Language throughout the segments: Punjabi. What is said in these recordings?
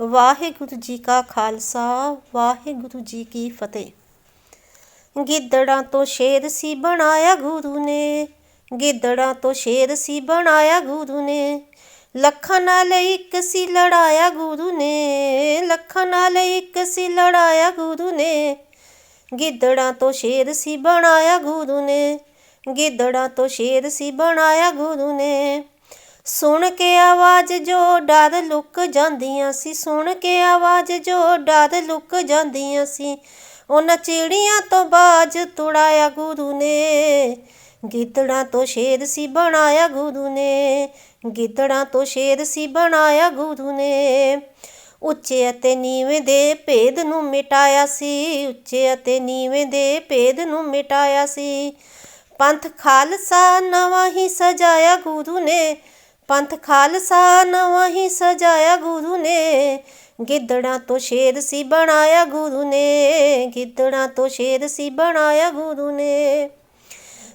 ਵਾਹਿਗੁਰੂ ਜੀ ਕਾ ਖਾਲਸਾ, ਵਾਹਿਗੁਰੂ ਜੀ ਕੀ ਫਤਿਹ। ਗਿੱਦੜਾਂ ਤੋਂ ਸ਼ੇਰ ਸੀ ਬਣਾਇਆ ਗੁਰੂ ਨੇ, ਗਿੱਦੜਾਂ ਤੋਂ ਸ਼ੇਰ ਸੀ ਬਣਾਇਆ ਗੁਰੂ ਨੇ। ਲੱਖਾਂ ਨਾਲ ਇੱਕ ਸੀ ਲੜਾਇਆ ਗੁਰੂ ਨੇ, ਲੱਖਾਂ ਨਾਲ ਇੱਕ ਸੀ ਲੜਾਇਆ ਗੁਰੂ ਨੇ। ਗਿੱਦੜਾਂ ਤੋਂ ਸ਼ੇਰ ਸੀ ਬਣਾਇਆ ਗੁਰੂ ਨੇ, ਗਿੱਦੜਾਂ ਤੋਂ ਸ਼ੇਰ ਸੀ ਬਣਾਇਆ ਗੁਰੂ ਨੇ। ਸੁਣ ਕੇ ਆਵਾਜ਼ ਜੋ ਡਰ ਲੁਕ ਜਾਂਦੀਆਂ ਸੀ, ਸੁਣ ਕੇ ਆਵਾਜ਼ ਜੋ ਡਰ ਲੁਕ ਜਾਂਦੀਆਂ ਸੀ। ਉਹਨਾਂ ਚਿੜੀਆਂ ਤੋਂ ਬਾਜ ਤੁੜਾਇਆ ਗੁਰੂ ਨੇ ਗਿੱਦੜਾਂ ਤੋਂ ਸ਼ੇਰ ਸੀ ਬਣਾਇਆ ਗੁਰੂ ਨੇ ਗਿੱਦੜਾਂ ਤੋਂ ਸ਼ੇਰ ਸੀ ਬਣਾਇਆ ਗੁਰੂ ਨੇ। ਉੱਚੇ ਅਤੇ ਨੀਵੇਂ ਦੇ ਭੇਦ ਨੂੰ ਮਿਟਾਇਆ ਸੀ, ਉੱਚੇ ਅਤੇ ਨੀਵੇਂ ਦੇ ਭੇਦ ਨੂੰ ਮਿਟਾਇਆ ਸੀ। ਪੰਥ ਖਾਲਸਾ ਨਵਾਂ ਹੀ ਸਜਾਇਆ ਗੁਰੂ ਨੇ ਪੰਥ ਖਾਲਸਾ ਨਵਾਂ ਹੀ ਸਜਾਇਆ ਗੁਰੂ ਨੇ, ਗਿੱਦੜਾਂ ਤੋਂ ਸ਼ੇਰ ਸੀ ਬਣਾਇਆ ਗੁਰੂ ਨੇ, ਗਿੱਦੜਾਂ ਤੋਂ ਸ਼ੇਰ ਸੀ ਬਣਾਇਆ ਗੁਰੂ ਨੇ।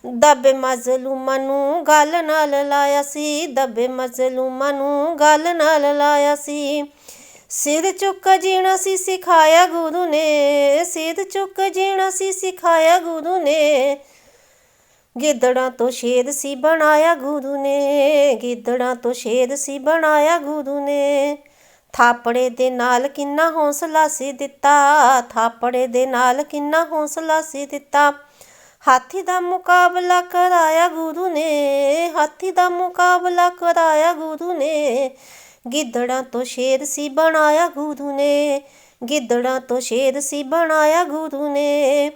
ਦੱਬੇ ਮਜ਼ਲੂਮਾਂ ਨੂੰ ਗੱਲ ਨਾਲ ਲਾਇਆ ਸੀ, ਦੱਬੇ ਮਜ਼ਲੂਮਾਂ ਨੂੰ ਗੱਲ ਨਾਲ ਲਾਇਆ ਸੀ। ਸਿਰ ਚੁੱਕ ਜੀਣਾ ਸੀ, ਸਿਖਾਇਆ ਗੁਰੂ ਨੇ, ਸਿਰ ਚੁੱਕ ਜੀਣਾ ਸੀ, ਸਿਖਾਇਆ ਗੁਰੂ ਨੇ। ਗਿੱਦੜਾਂ ਤੋਂ ਸ਼ੇਰ ਸੀ ਬਣਾਇਆ ਗੁਰੂ ਨੇ, ਗਿੱਦੜਾਂ ਤੋਂ ਸ਼ੇਰ ਸੀ ਬਣਾਇਆ ਗੁਰੂ ਨੇ। ਥਾਪੜੇ ਦੇ ਨਾਲ ਕਿੰਨਾ ਹੌਸਲਾ ਸੀ ਦਿੱਤਾ, ਥਾਪੜੇ ਦੇ ਨਾਲ ਕਿੰਨਾ ਹੌਸਲਾ ਸੀ ਦਿੱਤਾ। ਹਾਥੀ ਦਾ ਮੁਕਾਬਲਾ ਕਰਾਇਆ ਗੁਰੂ ਨੇ, ਹਾਥੀ ਦਾ ਮੁਕਾਬਲਾ ਕਰਾਇਆ ਗੁਰੂ ਨੇ। ਗਿੱਦੜਾਂ ਤੋਂ ਸ਼ੇਰ ਸੀ ਬਣਾਇਆ ਗੁਰੂ ਨੇ, ਗਿੱਦੜਾਂ ਤੋਂ ਸ਼ੇਰ ਸੀ ਬਣਾਇਆ ਗੁਰੂ ਨੇ।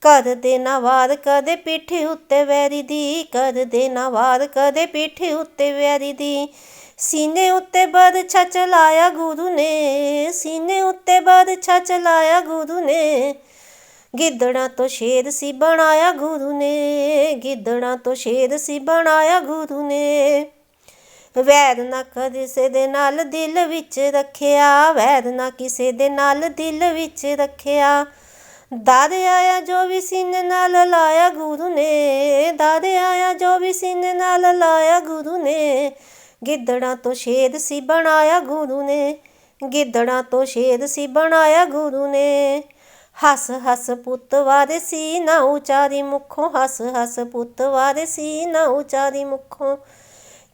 ਕਰ ਦੇ ਵਾਰ, ਕਦੇ ਪਿੱਠੇ ਉੱਤੇ ਵੈਰੀ ਦੀ, ਕਰ ਦੇ ਵਾਰ, ਕਦੇ ਪਿੱਠੇ ਉੱਤੇ ਵੈਰੀ ਦੀ। ਸੀਨੇ ਉੱਤੇ ਬਰਛਾ ਚਲਾਇਆ ਗੁਰੂ ਨੇ, ਸੀਨੇ ਉੱਤੇ ਬਰਛਾ ਚਲਾਇਆ ਗੁਰੂ ਨੇ। ਗਿੱਦੜਾਂ ਤੋਂ ਸ਼ੇਰ ਸੀ ਬਣਾਇਆ ਗੁਰੂ ਨੇ, ਗਿੱਦੜਾਂ ਤੋਂ ਸ਼ੇਰ ਸੀ ਬਣਾਇਆ ਗੁਰੂ ਨੇ। ਵੈਰ ਨਾ ਕਿਸੇ ਦੇ ਨਾਲ ਦਿਲ ਵਿੱਚ ਰੱਖਿਆ, ਵੈਰ ਨਾ ਕਿਸੇ ਦੇ ਨਾਲ ਦਿਲ ਵਿੱਚ ਰੱਖਿਆ। ਦਰ ਆਇਆ ਜੋ ਵੀ ਸੀਨੇ ਨਾਲ ਲਾਇਆ ਗੁਰੂ ਨੇ ਦਰ ਆਇਆ ਜੋ ਵੀ ਸੀਨੇ ਨਾਲ ਲਾਇਆ ਗੁਰੂ ਨੇ, ਗਿੱਦੜਾਂ ਤੋਂ ਸ਼ੇਰ ਸੀ ਬਣਾਇਆ ਗੁਰੂ ਨੇ, ਗਿੱਦੜਾਂ ਤੋਂ ਸ਼ੇਰ ਸੀ ਬਣਾਇਆ ਗੁਰੂ ਨੇ। ਹੱਸ ਹੱਸ ਪੁੱਤ ਵਾਰੇ ਸੀ ਨਾ ਉਚਾਰੀ ਮੁਖੋਂ, ਹੱਸ ਹੱਸ ਪੁੱਤ ਵਾਰੇ ਸੀ ਨਾ ਉਚਾਰੀ ਮੁਖੋਂ।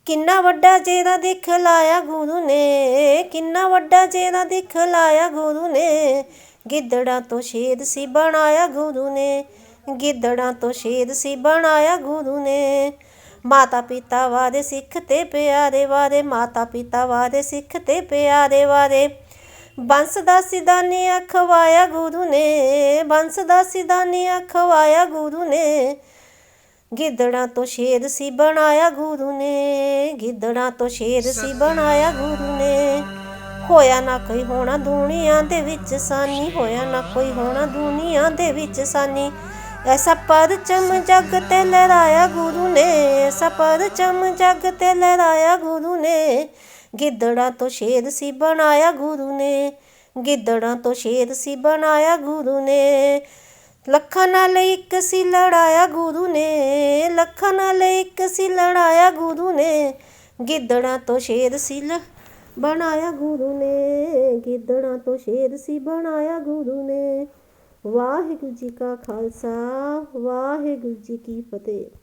ਕਿੰਨਾ ਵੱਡਾ ਜੇਰਾ ਦਿਖ ਲਾਇਆ ਗੁਰੂ ਨੇ, ਕਿੰਨਾ ਵੱਡਾ ਜੇਰਾ ਦਿਖ ਲਾਇਆ ਗੁਰੂ ਨੇ ਗਿੱਦੜਾਂ ਤੋਂ ਸ਼ੇਰ ਸੀ ਬਣਾਇਆ ਗੁਰੂ ਨੇ ਗਿੱਦੜਾਂ ਤੋਂ ਸ਼ੇਰ ਸੀ ਬਣਾਇਆ ਗੁਰੂ ਨੇ। ਮਾਤਾ ਪਿਤਾ ਵਾਰੇ ਸਿੱਖ ਤੇ ਪਿਆਰੇ ਵਾਰੇ ਮਾਤਾ ਪਿਤਾ ਵਾਰੇ ਸਿੱਖ ਤੇ ਪਿਆਰੇ ਵਾਰੇ ਬੰਸ ਦਾ ਸਿਦਾਨੀ ਅਖਵਾਇਆ ਗੁਰੂ ਨੇ ਬੰਸ ਦਾ ਸਿਦਾਨੀ ਅਖਵਾਇਆ ਗੁਰੂ ਨੇ। ਗਿੱਦੜਾਂ ਤੋਂ ਸ਼ੇਰ ਸੀ ਬਣਾਇਆ ਗੁਰੂ ਨੇ ਗਿੱਦੜਾਂ ਤੋਂ ਸ਼ੇਰ ਸੀ ਬਣਾਇਆ ਗੁਰੂ ਨੇ। ਹੋਇਆ ਨਾ ਕੋਈ ਹੋਣਾ ਦੁਨੀਆਂ ਦੇ ਵਿੱਚ ਸਾਨੀ, ਹੋਇਆ ਨਾ ਕੋਈ ਹੋਣਾ ਦੁਨੀਆਂ ਦੇ ਵਿੱਚ ਸਾਨੀ। ਐਸਾ ਪਰਚਮ ਜਗ ਤੇ ਲਹਿਰਾਇਆ ਗੁਰੂ ਨੇ, ਐਸਾ ਪਰਚਮ ਜਗ ਤੇ ਲਹਿਰਾਇਆ ਗੁਰੂ ਨੇ। ਗਿੱਦੜਾਂ ਤੋਂ ਸ਼ੇਰ ਸੀ ਬਣਾਇਆ ਗੁਰੂ ਨੇ, ਗਿੱਦੜਾਂ ਤੋਂ ਸ਼ੇਰ ਸੀ ਬਣਾਇਆ ਗੁਰੂ ਨੇ। ਲੱਖਾਂ ਨਾਲ ਇੱਕ ਸੀ ਲੜਾਇਆ ਗੁਰੂ ਨੇ, ਲੱਖਾਂ ਨਾਲ ਇੱਕ ਸੀ ਲੜਾਇਆ ਗੁਰੂ ਨੇ। ਗਿੱਦੜਾਂ ਤੋਂ ਸ਼ੇਰ ਸੀ ਲ ਬਣਾਇਆ ਗੁਰੂ ਨੇ, ਗਿੱਦੜਾਂ ਤੋਂ ਸ਼ੇਰ ਸੀ ਬਣਾਇਆ ਗੁਰੂ ਨੇ। ਵਾਹਿਗੁਰੂ ਜੀ ਕਾ ਖਾਲਸਾ, ਵਾਹਿਗੁਰੂ ਜੀ ਕੀ ਫਤਿਹ।